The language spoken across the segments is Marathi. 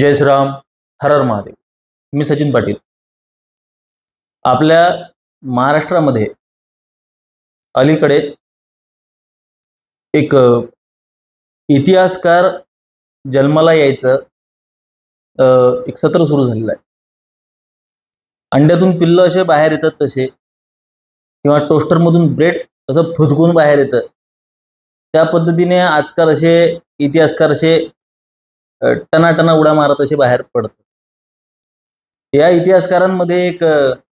जय श्रीराम हरहर महादेव. मी सचिन पाटील. आपल्या महाराष्ट्रामध्ये अलीकडे एक इतिहासकार जन्माला यायचं एक सत्र सुरू झालेलं आहे. अंड्यातून पिल्लं असे बाहेर येतात तसे किंवा टोस्टरमधून ब्रेड असं फुदकून बाहेर येतं. त्या पद्धतीने आजकाल असे इतिहासकार असे टनाटना उड्या मारत असे बाहेर पडतात या इतिहासकारांमध्ये एक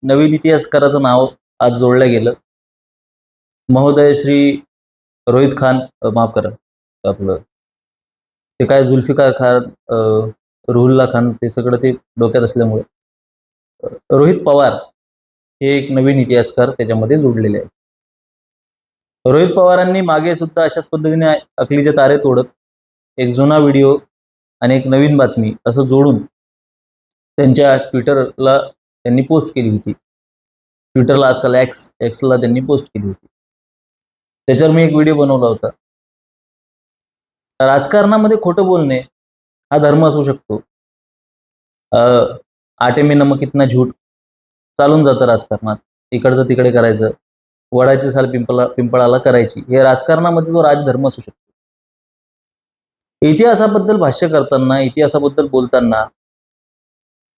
नवीन इतिहासकाराचं नाव आज जोडलं गेलं. महोदय श्री रोहित खान माफ करा आपलं ते काय जुल्फिकार खान रुहुल्ला खान ते सगळं ते डोक्यात असल्यामुळे रोहित पवार हे एक नवीन इतिहासकार त्याच्यामध्ये जोडलेले आहेत. रोहित पवारांनी मागे सुद्धा अशाच पद्धतीने अकलीचे तारे तोडत एक जुना व्हिडिओ आणि एक नवीन बातमी असं जोडून त्यांच्या ट्विटरला त्यांनी पोस्ट केली होती. ट्विटरला आजकाल एक्स एक्सला त्यांनी पोस्ट केली होती. त्याच्यावर मी एक व्हिडिओ बनवला होता. राजकारणामध्ये खोटं बोलणे हा धर्म असू शकतो. आटे में नमक इतना झूट चालून जातं राजकारणात. इकडचं तिकडे करायचं. वडाची साल पिंपला पिंपळाला करायची. हे राजकारणामध्ये तो राजधर्म असू शकतो. इतिहासाबद्दल भाष्य करताना इतिहासाबद्दल बोलताना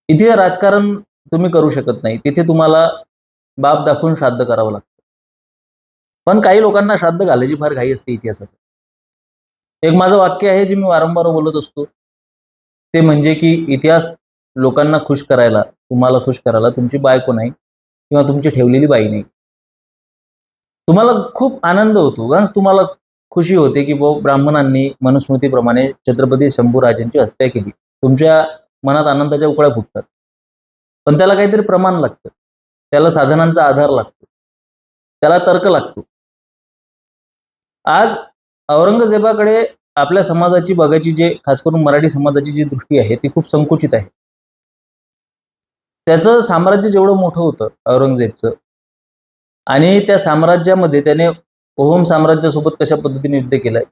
इथे राजकारण तुम्ही करू शकत नाही. तिथे तुम्हाला बाप दाखवून श्राद्ध करावं लागतं. पण काही लोकांना श्राद्ध घालायची फार घाई असते इतिहासाचं. एक माझं वाक्य आहे जे मी वारंवार बोलत असतो. ते म्हणजे की इतिहास लोकांना खुश करायला तुम्हाला खुश करायला तुमची बायको नाही किंवा तुमची ठेवलेली बाई नाही. तुम्हाला खूप आनंद होतो. गंज तुम्हाला खुशी होते की भाऊ ब्राह्मणांनी मनुस्मृतीप्रमाणे छत्रपती शंभूराजांची हत्या केली. तुमच्या मनात आनंदाच्या उकळ्या फुटतात. पण त्याला काहीतरी प्रमाण लागतं. त्याला साधनांचा आधार लागतो. त्याला तर्क लागतो. आज औरंगजेबाकडे आपल्या समाजाची बघायची जे खास करून मराठी समाजाची जी दृष्टी आहे ती खूप संकुचित आहे. त्याचं साम्राज्य जेवढं मोठं होतं औरंगजेबचं आणि त्या साम्राज्यामध्ये त्याने ओहोम साम्राज्यासोबत कशा पद्धतीने युद्ध केलंय?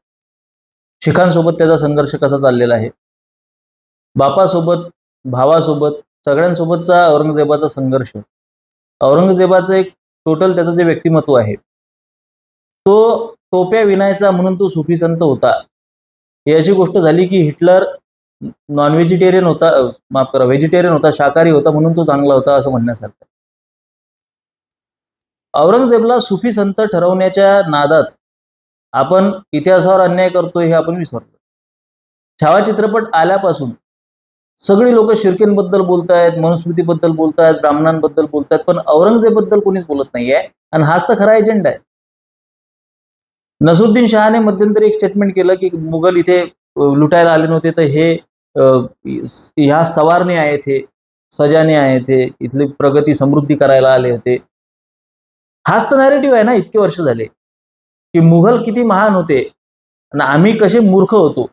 शिखांसोबत त्याचा संघर्ष कसा चाललेला आहे? बापासोबत भावासोबत सगळ्यांसोबतचा औरंगजेबाचा संघर्ष. औरंगजेबाचं एक टोटल त्याचं जे व्यक्तिमत्व आहे तो टोप्या विनायचा म्हणून तो सुफी संत होता. ही अशी गोष्ट झाली की हिटलर नॉन व्हेजिटेरियन होता माफ करा व्हेजिटेरियन होता शाकाहारी होता म्हणून तो चांगला होता असं म्हणण्यासारखं औरंगजेबला सुफी संत ठरवण्याच्या नादात आपण इतिहासावर अन्याय करतोय हे आपण विसरतो छावा चित्रपट आल्यापासून सगळी लोक शिर्केंबद्दल बोलतायत मनुस्मृतीबद्दल बोलतायत ब्राह्मणांबद्दल बोलतायत पण औरंगजेबबद्दल कोणीच बोलत नाहीये आणि हाच तर खरा एजेंडा आहे. नसरुद्दीन शहाने मध्यंतरी एक स्टेटमेंट केलं की मुघल इथे लुटायला आले नव्हते तर हे ह्या सवारने आहेत हे सजाने आहेत हे इथली प्रगती समृद्धी करायला आले होते. हाच तर नॅरेटिव्ह आहे ना इतके वर्ष झाले. की मुघल किती महान होते आणि आम्ही कसे मूर्ख होतो.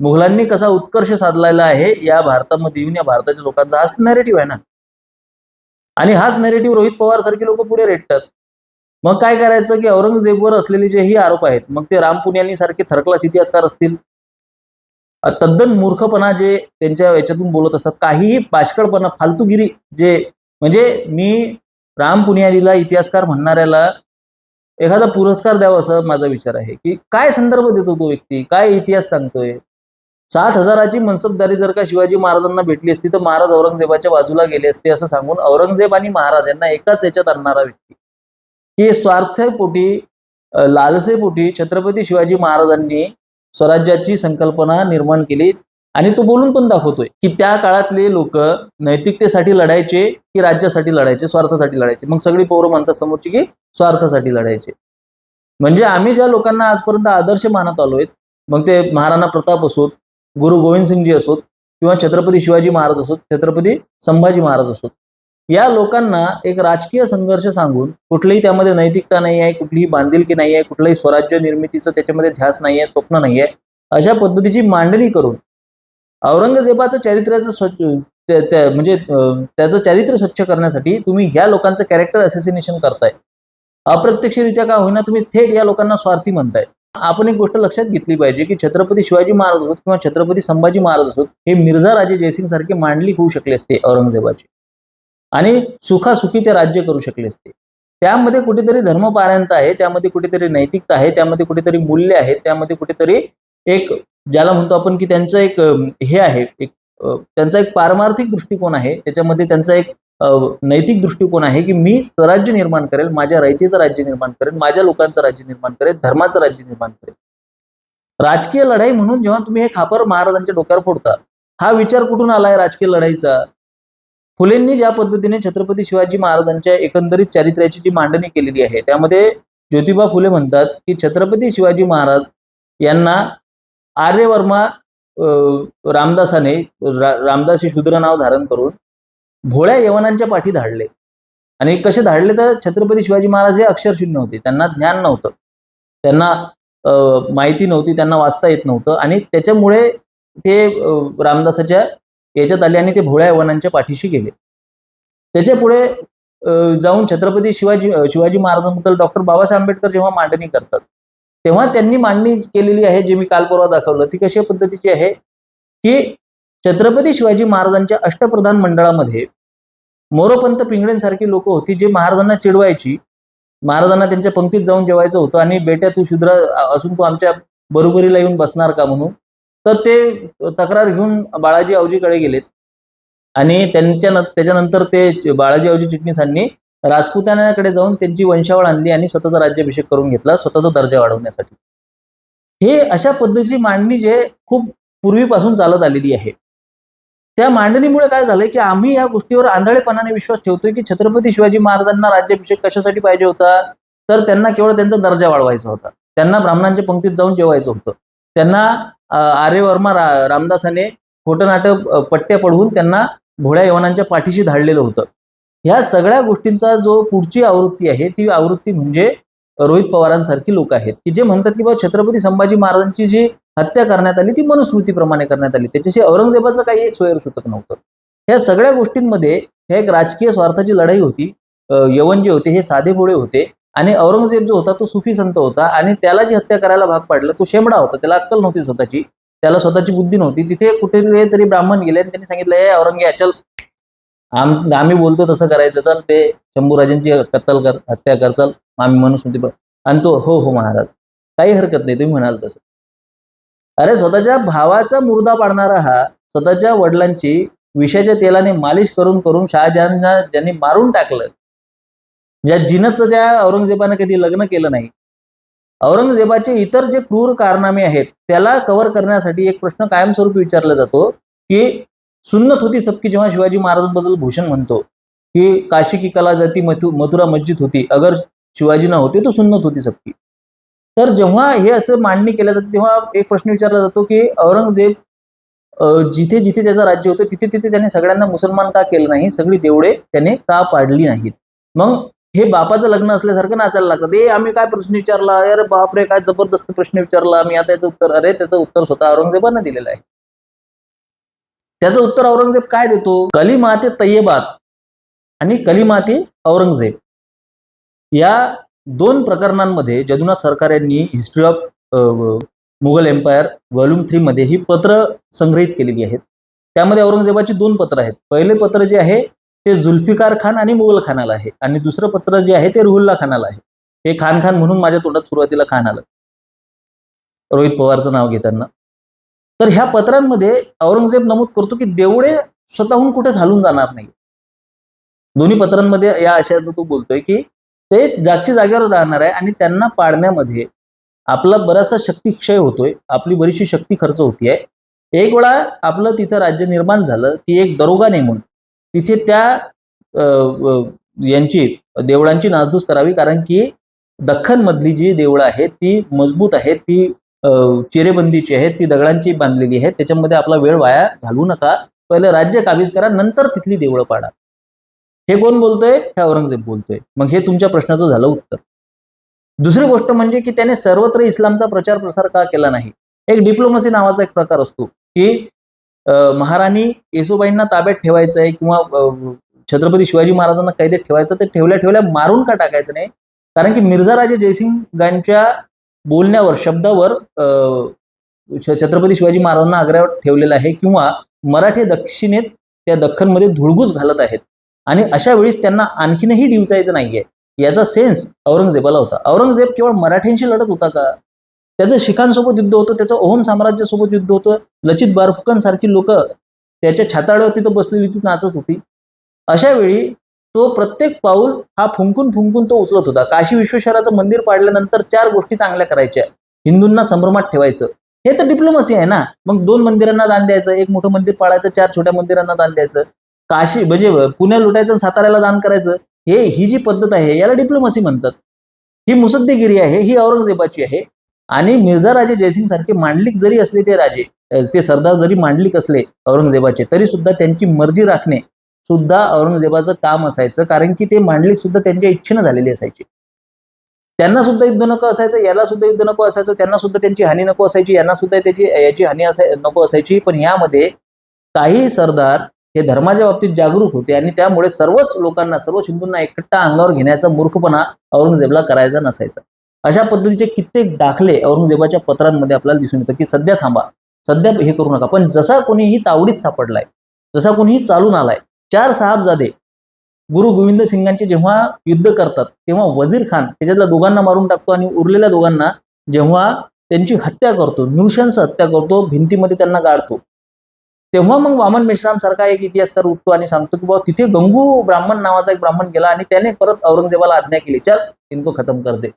मुघलांनी कसा उत्कर्ष साधलेला आहे या भारतामध्ये येऊन या भारताच्या लोकांचा हाच नॅरेटिव्ह आहे ना. आणि हाच नॅरेटिव्ह रोहित पवार सारखी लोक पुढे रेटतात. मग काय करायचं की औरंगजेबवर असलेले जे ही आरोप आहेत मग ते राम पुण्यानी सारखे थर्ड इतिहासकार असतील. तद्दन मूर्खपणा जे त्यांच्या याच्यातून बोलत असतात काहीही बाष्कळपणा फालतूगिरी जे म्हणजे मी राम पुण्यालीला इतिहासकार म्हणणाऱ्याला एखादा पुरस्कार द्यावा असा माझा विचार आहे की काय संदर्भ देतो तो व्यक्ती? काय इतिहास सांगतोय? सात हजाराची मनसबदारी जर का शिवाजी महाराजांना भेटली असती तर महाराज औरंगजेबाच्या बाजूला गेले असते असं सांगून औरंगजेब आणि महाराज यांना एकाच याच्यात आणणारा व्यक्ती. की स्वार्थपोटी लालसेपोटी छत्रपती शिवाजी महाराजांनी स्वराज्याची संकल्पना निर्माण केली. आणि तो बोलून पण दाखवतोय की त्या काळातले लोक नैतिकतेसाठी लढायचे की राज्यासाठी लढायचे स्वार्थासाठी लढायचे. मग सगळी पोरं म्हणतात समोरची की स्वार्थासाठी लढायचे. म्हणजे आम्ही ज्या लोकांना आजपर्यंत आदर्श मानत आलोय मग ते महाराणा प्रताप असोत गुरु गोविंद सिंगजी असोत किंवा छत्रपती शिवाजी महाराज असोत छत्रपती संभाजी महाराज असोत या लोकांना एक राजकीय संघर्ष सांगून कुठलीही त्यामध्ये नैतिकता नाही आहे कुठलीही बांधिलकी नाही आहे कुठलंही स्वराज्य निर्मितीचं त्याच्यामध्ये ध्यास नाही आहे स्वप्न नाही आहे अशा पद्धतीची मांडणी करून औरंगजेबाचं चारित्र्याचं स्वच्छ म्हणजे त्याचं चारित्र्य स्वच्छ करण्यासाठी तुम्ही ह्या लोकांचं कॅरेक्टर असॅसिनेशन करताय. अप्रत्यक्षरित्या का होईना तुम्ही थेट या लोकांना स्वार्थी म्हणताय. आपण एक गोष्ट लक्षात घेतली पाहिजे की छत्रपती शिवाजी महाराज असोत किंवा छत्रपती संभाजी महाराज असोत हे मिर्झा राजे जयसिंग सारखे मांडली होऊ शकले असते औरंगजेबाचे. आणि सुखासुखी ते राज्य करू शकले असते. त्यामध्ये कुठेतरी धर्मपारायणता आहे त्यामध्ये कुठेतरी नैतिकता आहे त्यामध्ये कुठेतरी मूल्य आहे त्यामध्ये कुठेतरी एक ज्याला म्हणतो आपण की त्यांचं एक हे आहे एक त्यांचा एक पारमार्थिक दृष्टिकोन आहे. त्याच्यामध्ये त्यांचा एक नैतिक दृष्टिकोन आहे की मी स्वराज्य निर्माण करेल माझ्या रयतेचं राज्य निर्माण करेल माझ्या लोकांचं राज्य निर्माण करेल धर्माचं राज्य निर्माण करेल. राजकीय लढाई म्हणून जेव्हा तुम्ही हे खापर महाराजांच्या डोक्यावर फोडता हा विचार कुठून आलाय राजकीय लढाईचा? फुलेंनी ज्या पद्धतीने छत्रपती शिवाजी महाराजांच्या एकंदरीत चारित्र्याची जी मांडणी केलेली आहे त्यामध्ये ज्योतिबा फुले म्हणतात की छत्रपती शिवाजी महाराज यांना आर्यवर्मा रामदासाने रा, रामदासी शूद्र नाव धारण करून भोळ्या यवनांच्या पाठी धाडले. आणि कसे धाडले तर छत्रपती शिवाजी महाराज हे अक्षरशून्य होते. त्यांना ज्ञान नव्हतं. त्यांना माहिती नव्हती. त्यांना वाचता येत नव्हतं. आणि त्याच्यामुळे ते रामदासाच्या याच्यात आले आणि ते भोळ्या यवनांच्या पाठीशी गेले. त्याच्या पुढे जाऊन छत्रपती शिवाजी शिवाजी महाराजांबद्दल डॉक्टर बाबासाहेब आंबेडकर जेव्हा मांडणी करतात तेव्हा त्यांनी मांडणी केलेली आहे जे मी काल परवा दाखवलं ती कशा पद्धतीची आहे की छत्रपती शिवाजी महाराजांच्या अष्टप्रधान मंडळामध्ये मोरोपंत पिंगळेंसारखी लोक होती जे महाराजांना चिडवायची. महाराजांना त्यांच्या पंक्तीत जाऊन जेवायचं होतं आणि बेट्या तू शुद्र असून तू आमच्या बरोबरीला येऊन बसणार का म्हणून. तर ते तक्रार घेऊन बाळाजी आवजीकडे गेलेत. आणि त्यांच्या त्याच्यानंतर ते बाळाजी आवजी चिटणीसांनी राजपुतानाकडे जाऊन त्यांची वंशावळ आणली आणि स्वतःचा राज्याभिषेक करून घेतला स्वतःचा दर्जा वाढवण्यासाठी. हे अशा पद्धतीची मांडणी जे खूप पूर्वीपासून चालत आलेली आहे. त्या मांडणीमुळे काय झालंय की आम्ही या गोष्टीवर आंधळेपणाने विश्वास ठेवतोय की छत्रपती शिवाजी महाराजांना राज्याभिषेक कशासाठी पाहिजे होता? तर त्यांना केवळ त्यांचा दर्जा वाढवायचा होता. त्यांना ब्राह्मणांच्या पंक्तीत जाऊन जेवायचं होतं. त्यांना आर्यवर्मा रा, रामदासाने खोटं नाटक पट्ट्या पडवून त्यांना भोळ्या यवनांच्या पाठीशी धाडलेलं होतं. ह्या सगळ्या गोष्टींचा जो पुढची आवृत्ती आहे ती आवृत्ती म्हणजे रोहित पवारांसारखी लोक आहेत की जे म्हणतात की बाबा छत्रपती संभाजी महाराजांची जी हत्या करण्यात आली ती मनुस्मृतीप्रमाणे करण्यात आली. त्याच्याशी औरंगजेबाचं काही एक सुटत नव्हतं. ह्या सगळ्या गोष्टींमध्ये ह्या एक राजकीय स्वार्थाची लढाई होती. यवन जे होते हे साधे भोळे होते आणि औरंगजेब जो होता तो सुफी संत होता आणि त्याला जी हत्या करायला भाग पाडलं तो शेमडा होता. त्याला अक्कल नव्हती स्वतःची. त्याला स्वतःची बुद्धी नव्हती. तिथे कुठे तरी ब्राह्मण गेले आणि त्यांनी सांगितलं हे औरंगे अचल आम आम्ही बोलतो तसं करायचं. चल ते शंभूराजांची कत्तल कर हत्या कर चल. आम्ही मनुस्मृती प- आणि तो हो हो महाराज. काही हरकत नाही तुम्ही म्हणाल तसं. अरे स्वतःच्या भावाचा मुर्दा पाडणारा हा स्वतःच्या वडिलांची विषाच्या तेलाने मालिश करून करून शहाजहानना ज्यांनी मारून टाकलं ज्या जिनचं त्या औरंगजेबानं कधी लग्न केलं नाही औरंगजेबाचे इतर जे क्रूर कारनामे आहेत त्याला कव्हर करण्यासाठी एक प्रश्न कायमस्वरूपी विचारला जातो की सुन्नत होती सबकी जेव्हा शिवाजी महाराजांबद्दल भूषण म्हणतो की काशी की कला जाती मथु मथुरा मस्जिद होती अगर शिवाजी न होते तो सुन्नत होती सबकी. तर जेव्हा हे असं मांडणी केल्या जाते तेव्हा एक प्रश्न विचारला जातो की औरंगजेब जिथे जिथे त्याचं राज्य होतं तिथे तिथे त्याने सगळ्यांना मुसलमान का केलं नाही? सगळी देवळे त्याने का पाडली नाहीत? मग हे बापाचं लग्न असल्यासारखं नाचायला लागतं ए आम्ही काय प्रश्न विचारला? अरे बापरे काय जबरदस्त प्रश्न विचारला? मी आता याचं उत्तर अरे त्याचं उत्तर स्वतः औरंगजेबानं दिलेलं आहे. त्याचं उत्तर औरंगजेब काय देतो? कलिमाते तय्यबात आणि कलिमाते औरंगजेब. या दोन प्रकरणांमध्ये जदुना सरकार यांनी history of Mughal empire volume three मध्ये ही पत्र संग्रहित केलेली आहेत. त्यामध्ये औरंगजेबाची दोन पत्र आहेत. पहिले पत्र जे आहे ते जुल्फिकार खान आणि मुघल खानाला आहे. आणि दुसरं पत्र जे आहे ते रुहुल्ला खानाला आहे. हे खान खान म्हणून माझ्या तोंडात सुरुवातीला खान आलं. रोहित पवारचं नाव घेताना. तर ह्या पत्रांमध्ये औरंगजेब नमूद करतो की देवळे स्वतःहून कुठे झालून जाणार नाही. दोन्ही पत्रांमध्ये या आशयाचं तो बोलतोय की ते जागची जागेवर राहणार आहे आणि त्यांना पाडण्यामध्ये आपला बराचसा शक्ती क्षय होतोय आपली बरीचशी शक्ती खर्च होतीये. एक वेळा आपलं तिथं राज्य निर्माण झालं की एक दरोगा नेमून तिथे त्या यांची देवळांची नासधूस करावी कारण की दख्खन मधली जी देवळं आहेत ती मजबूत आहेत ती चिरेबंदीची आहेत ती दगडांची बांधलेली आहे त्याच्यामध्ये आपला वेळ वाया घालवू नका. पहिले राज्य काबीज करा नंतर तिथली देवळं पाडा. हे कोण बोलतोय? हे औरंगजेब बोलतोय. मग हे तुमच्या प्रश्नाचं झालं उत्तर. दुसरी गोष्ट म्हणजे की त्याने सर्वत्र इस्लामचा प्रचार प्रसार का केला नाही? एक डिप्लोमसी नावाचा एक प्रकार असतो की महाराणी येसुबाईंना ताब्यात ठेवायचं आहे किंवा छत्रपती शिवाजी महाराजांना कैदेत ठेवायचं ते ठेवल्या ठेवल्या मारून का टाकायचं नाही? कारण की मिर्झा राजे जयसिंगांच्या बोलण्यावर शब्दावर अं, छत्रपती शिवाजी महाराजांना आग्र्यावर ठेवलेला आहे किंवा मराठी दक्षिणेत त्या दख्खनमध्ये धुळगूस घालत आहेत. आणि अशा वेळीस त्यांना आणखीनही डिवचायचं नाहीये. याचा सेन्स औरंगजेबाला होता. औरंगजेब केवळ मराठ्यांशी लढत होता का? त्याचं शिखांसोबत युद्ध होतं त्याचं ओहम साम्राज्यासोबत युद्ध होतं. लचित बारफुकन सारखी लोक त्याच्या छाताळ्यावर तिथं बसलेली ती नाचत होती. अशा वेळी तो प्रत्येक पाऊल हा फुंकून फुंकून तो उचलत होता. काशी विश्वेश्वराचं मंदिर पाडल्यानंतर चार गोष्टी चांगल्या करायच्या. हिंदूंना संभ्रमात ठेवायचं. हे तर डिप्लोमसी आहे ना. मग दोन मंदिरांना दान द्यायचं एक मोठं मंदिर पाडायचं चार छोट्या मंदिरांना दान द्यायचं. काशी म्हणजे पुण्या लुटायचं साताऱ्याला दान करायचं. हे ही जी पद्धत आहे याला डिप्लोमसी म्हणतात. ही मुसद्देगिरी आहे ही औरंगजेबाची आहे. आणि मिर्झा राजे जयसिंग सारखे मांडलिक जरी असले ते राजे ते सरदार जरी मांडलिक असले औरंगजेबाचे तरी सुद्धा त्यांची मर्जी राखणे सुद्धा औरंगजेबाचं काम असायचं कारण की ते मांडलिक सुद्धा त्यांच्या इच्छेनं झालेली असायची. त्यांना सुद्धा युद्ध नको असायचं याला सुद्धा युद्ध नको असायचं त्यांना सुद्धा त्यांची हानी नको असायची यांना सुद्धा त्याची याची हानी असाय नको असायची. पण यामध्ये काही सरदार हे धर्माच्या बाबतीत जागरूक होते आणि त्यामुळे सर्वच लोकांना सर्व हिंदूंना एकट्टा अंगावर घेण्याचा मूर्खपणा औरंगजेबला करायचा नसायचा. अशा पद्धतीचे कित्येक दाखले औरंगजेबाच्या पत्रांमध्ये आपल्याला दिसून येतं की सध्या थांबा सध्या हे करू नका. पण जसा कोणीही तावडीत सापडलाय जसा कोणीही चालून आलाय चार साहेबजादे गुरु गोविंद सिंगांचे जेव्हा युद्ध करतात तेव्हा वजीर खान त्याच्यातल्या दोघांना मारून टाकतो आणि उरलेल्या दोघांना जेव्हा त्यांची हत्या करतो नृशंस हत्या करतो भिंतीमध्ये त्यांना गाडतो. तेव्हा मग वामन मेश्राम सारखा एक इतिहासकार उठतो आणि सांगतो की बाबा तिथे गंगू ब्राह्मण नावाचा एक ब्राह्मण गेला आणि त्याने परत औरंगजेबाला आज्ञा केली चल इनको खतम कर दे.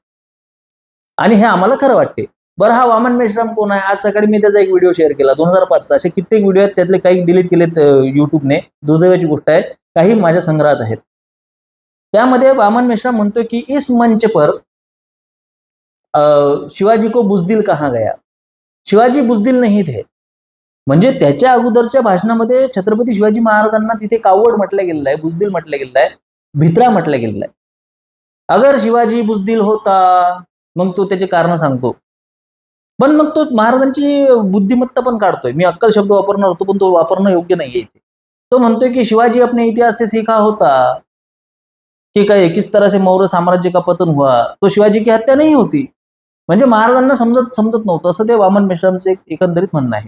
आणि हे आम्हाला खरं वाटते. बरं हा वामन मेश्राम कोण आहे? आज सकाळी मी त्याचा एक व्हिडिओ शेअर केला. दोन हजार पाचचा. असे कित्येक व्हिडिओ आहेत त्यातले काही डिलीट केलेत युट्यूबने दुर्दैवाची गोष्ट आहे. काही माझ्या संग्रहात आहेत. त्यामध्ये वामन मेश्राम म्हणतो की इस मंच पर अं, शिवाजी को बुजदिल कहा गया? शिवाजी बुजदिल नाही थे. म्हणजे त्याच्या अगोदरच्या भाषणामध्ये छत्रपती शिवाजी महाराजांना तिथे कावड म्हटलं गेलेलं आहे बुजदिल म्हटलं गेलेलं आहे भित्रा म्हटलं गेलेलं आहे. अगर शिवाजी बुजदिल होता मग तो त्याचे कारण सांगतो. पण मग तो महाराजांची बुद्धिमत्ता पण काढतोय. मी अक्कल शब्द वापरणार होतो पण तो वापरणं योग्य नाहीये इथे. तो म्हणतोय की शिवाजी अपने इतिहास से सीखा होता. कि काय किस तरह से मौर्य साम्राज्य का पतन हुआ? तो शिवाजी की हत्या नाही होती. म्हणजे महाराजांना समजत समजत नव्हतं. असं ते वामन मिश्रामचं एक एकंदरीत म्हणणं आहे.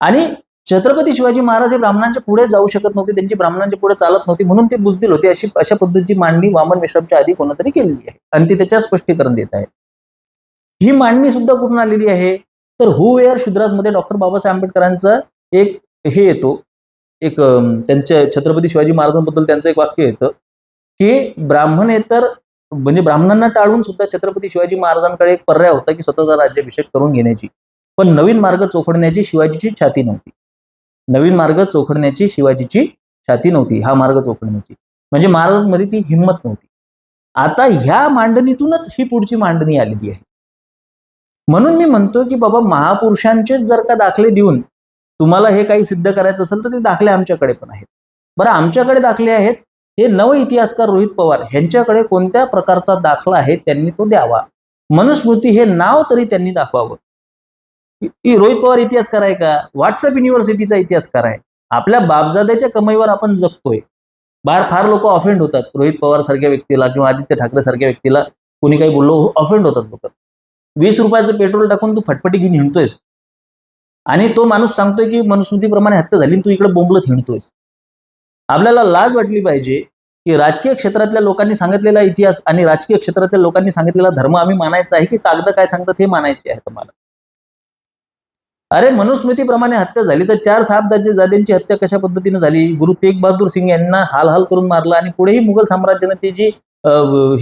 आणि छत्रपती शिवाजी महाराज हे ब्राह्मणांच्या पुढे जाऊ शकत नव्हते त्यांची ब्राह्मणांच्या पुढे चालत नव्हती म्हणून ते बुजदिल होते. अशी अशा पद्धतीची मांडणी वामन मिश्रामच्या आधी कोणतरी केलेली आहे. आणि ते त्याच्या स्पष्टीकरण देत आहे. ही मांडणी सुद्धा कुठून आलेली आहे? तर हु वेअर शुद्रासमध्ये डॉक्टर बाबासाहेब आंबेडकरांचं एक हे येतो. एक त्यांच्या छत्रपती शिवाजी महाराजांबद्दल त्यांचं एक वाक्य येतं की ब्राह्मणेतर म्हणजे ब्राह्मणांना टाळून सुद्धा छत्रपती शिवाजी महाराजांकडे एक पर्याय होता की स्वतःचा राज्याभिषेक करून घेण्याची. पण नवीन मार्ग चोखडण्याची शिवाजीची छाती नव्हती. नवीन मार्ग चोखडण्याची शिवाजीची छाती नव्हती हा मार्ग चोखडण्याची म्हणजे महाराजांमध्ये ती हिंमत नव्हती. आता ह्या मांडणीतूनच ही पुढची मांडणी आलेली आहे. म्हणून मी म्हणतो की बाबा महापुरुषांचेच जर का दाखले देऊन तुम्हाला हे काही सिद्ध करायचं असेल तर ते दाखले आमच्याकडे पण आहेत. बरं आमच्याकडे दाखले आहेत हे नव इतिहासकार रोहित पवार यांच्याकडे कोणत्या प्रकारचा दाखला आहे त्यांनी तो द्यावा. मनुस्मृती हे नाव तरी त्यांनी दाखवावं. रोहित पवार इतिहासकार आहे का? व्हॉट्सअप युनिव्हर्सिटीचा इतिहासकार आहे. आपल्या बापजाद्याच्या कमाईवर आपण जगतोय. बाहेर फार लोक ऑफेंड होतात रोहित पवार सारख्या व्यक्तीला किंवा आदित्य ठाकरे सारख्या व्यक्तीला. कोणी काही बोललो ऑफेंड होतात लोक. वीस रुपयाचं पेट्रोल टाकून तू फटफटी घेऊन हिंडतोयस. आणि तो माणूस सांगतोय की मनुस्मृतीप्रमाणे हत्या झाली आणि तू इकडे बोंबलत हिंडतोयस. आपल्याला लाज वाटली पाहिजे की राजकीय क्षेत्रातल्या लोकांनी सांगितलेला इतिहास आणि राजकीय क्षेत्रातल्या लोकांनी सांगितलेला धर्म आम्ही मानायचा आहे की कागद काय सांगतात हे मानायचे आहे तुम्हाला. अरे मनुस्मृतीप्रमाणे हत्या झाली तर चार साहेबदाजे जादेंची हत्या कशा पद्धतीने झाली? गुरु तेग बहादूर सिंग यांना हाल हाल करून मारलं आणि पुढेही मुघल साम्राज्याने ती जी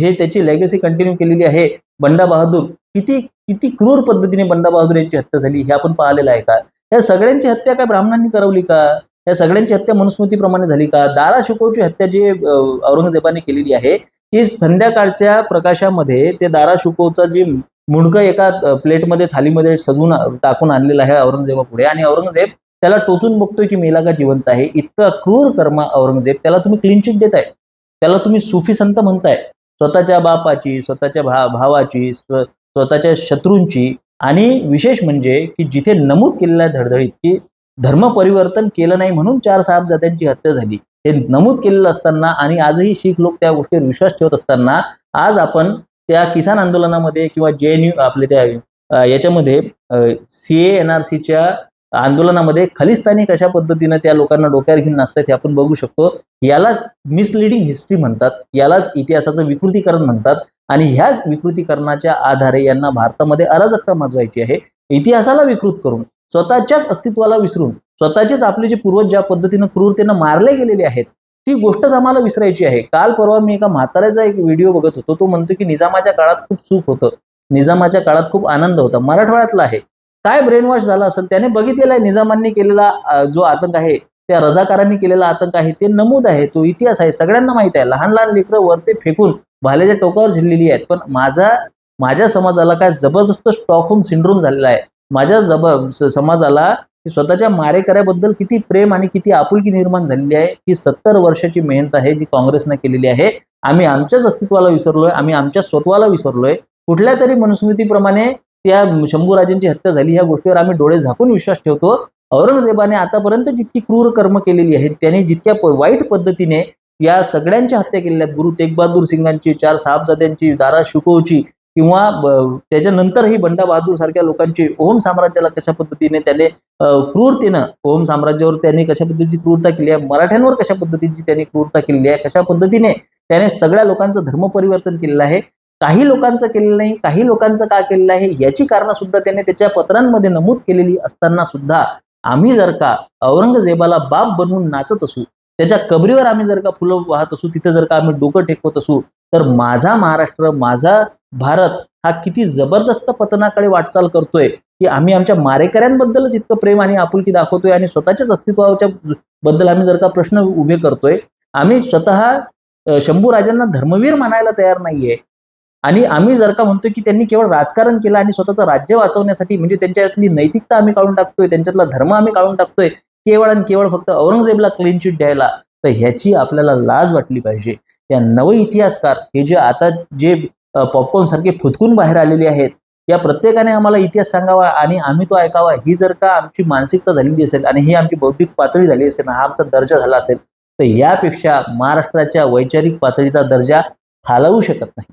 हे त्याची लेगसी कंटिन्यू केलेली आहे. बंडा बहादूर किती किती क्रूर पद्धतीने बंडा बहादूर यांची हत्या झाली हे आपण पाहिलेलं आहे का? या सगळ्यांची हत्या काय ब्राह्मणांनी करवली का? या सगळ्यांची हत्या मनुस्मृतीप्रमाणे झाली का? दारा शुकोची हत्या जी औरंगजेबाने केलेली आहे की संध्याकाळच्या प्रकाशामध्ये ते दारा शुकोचा जी मुंडकं एका प्लेटमध्ये थालीमध्ये सजवून टाकून आणलेलं आहे औरंगजेबा पुढे आणि औरंगजेब त्याला टोचून बघतोय की मेला का जिवंत आहे. इतका क्रूर कर्मा औरंगजेब त्याला तुम्ही क्लीन चिट देताय. त्याला तुम्ही सुफी संत म्हणताय. स्वतःच्या बापाची स्वतःच्या भा भावाची स्व स्वतःच्या शत्रूंची आणि विशेष म्हणजे की जिथे नमूद केलेलं आहे धडधडीत की धर्म परिवर्तन केलं नाही म्हणून चार साहेबजाद्यांची हत्या झाली. हे नमूद केलेलं असताना आणि आजही शीख लोक त्या गोष्टीवर विश्वास ठेवत असताना आज आपण त्या किसान आंदोलनामध्ये किंवा जे एन यू आपले त्या याच्यामध्ये सी ए एन आर सीच्या आंदोलनामध्ये खलिस्तानी कशा पद्धतीनं त्या लोकांना डोक्यावर घेऊन नाचतात हे आपण बघू शकतो. यालाच मिसलिडिंग हिस्ट्री म्हणतात. यालाच इतिहासाचं विकृतीकरण म्हणतात. आणि ह्याच विकृतीकरणाच्या आधारे यांना भारतामध्ये अराजकता माजवायची आहे. इतिहासाला विकृत करून स्वतःच्याच अस्तित्वाला विसरून स्वतःचेच आपले जे पूर्वज ज्या पद्धतीनं क्रूरतेनं मारले गेलेले आहेत ती गोष्टच आम्हाला विसरायची आहे. काल परवा मी एका म्हाताऱ्याचा एक व्हिडिओ बघत होतो. तो म्हणतो की निजामाच्या काळात खूप सुख होतं. निजामाच्या काळात खूप आनंद होता. मराठवाड्यातला आहे. काय ब्रेनवॉश झाला असेल त्याने बघितलेला आहे निजामांनी केलेला जो आतंक आहे त्या रजाकारांनी केलेला आतंक आहे ते नमूद आहे तो इतिहास आहे सगळ्यांना माहीत आहे. लहान लहान लेकरं वरती फेकून भाल्याच्या टोकावर झिलेली आहेत. पण माझा माझ्या समाजाला काय जबरदस्त स्टॉकहोम सिंड्रोम झालेला आहे. माझ्या जब समाजाला स्वतःच्या मारेकऱ्याबद्दल किती प्रेम आणि किती आपुलकी निर्माण झालेली आहे ही सत्तर वर्षाची मेहनत आहे जी काँग्रेसनं केलेली आहे. आम्ही आमच्याच अस्तित्वाला विसरलोय आम्ही आमच्या स्वत्वाला विसरलोय. कुठल्या तरी मनुस्मृतीप्रमाणे त्या शंभूराजांची हत्या झाली ह्या गोष्टीवर आम्ही डोळे झाकून विश्वास ठेवतो. औरंगजेबाने आतापर्यंत जितकी क्रूर कर्म केलेली आहेत त्याने जितक्या वाईट पद्धतीने या सगळ्यांच्या हत्या केलेल्या आहेत गुरु तेग बहादूर सिंगांची चार साहबजाद्यांची दारा शुकोची किंवा त्याच्यानंतरही बंडा बहादूर सारख्या लोकांची ओम साम्राज्याला कशा पद्धतीने त्याने क्रूरतेनं ओम साम्राज्यावर त्यांनी कशा पद्धतीची क्रूरता केली आहे मराठ्यांवर कशा पद्धतीची त्यांनी क्रूरता केलेली आहे कशा पद्धतीने त्याने सगळ्या लोकांचं धर्म परिवर्तन केलेलं आहे काही लोकांचं केलेलं नाही काही लोकांचं का केलेलं आहे याची कारणं सुद्धा त्याने त्याच्या पत्रांमध्ये नमूद केलेली असताना सुद्धा आम्ही जर का औरंगजेबाला बाप बनवून नाचत असू त्याच्या कबरीवर आम्ही जर का फुलं वाहत असू तिथे जर का आम्ही डोकं टेकवत असू तर माझा महाराष्ट्र माझा भारत हा किती जबरदस्त पतनाकडे वाटचाल करतोय की आम्ही आमच्या मारेकऱ्यांबद्दलच इतकं प्रेम आणि आपुलकी दाखवतोय आणि स्वतःच्याच अस्तित्वाच्या बद्दल आम्ही जर का प्रश्न उभे करतोय आम्ही स्वतः शंभू राजांना धर्मवीर म्हणायला तयार नाहीये आणि आम्ही जर का म्हणतोय की त्यांनी केवळ राजकारण केलं आणि स्वतःचं राज्य वाचवण्यासाठी म्हणजे त्यांच्यातली नैतिकता आम्ही काढून टाकतोय त्यांच्यातला धर्म आम्ही काढून टाकतोय केवळ आणि केवळ फक्त औरंगजेबला क्लीन चिट द्यायला तर ह्याची आपल्याला लाज वाटली पाहिजे. या नव इतिहासकार हे जे आता जे पॉपकॉर्न सारखे फुतकून बाहेर आलेले आहेत या प्रत्येकाने आम्हाला इतिहास सांगावा आणि आम्ही तो ऐकावा. ही जर का आमची मानसिकता झालेली असेल आणि ही आमची बौद्धिक पातळी झाली असेल हा आमचा दर्जा झाला असेल तर यापेक्षा महाराष्ट्राच्या वैचारिक पातळीचा दर्जा खालवू शकत नाही.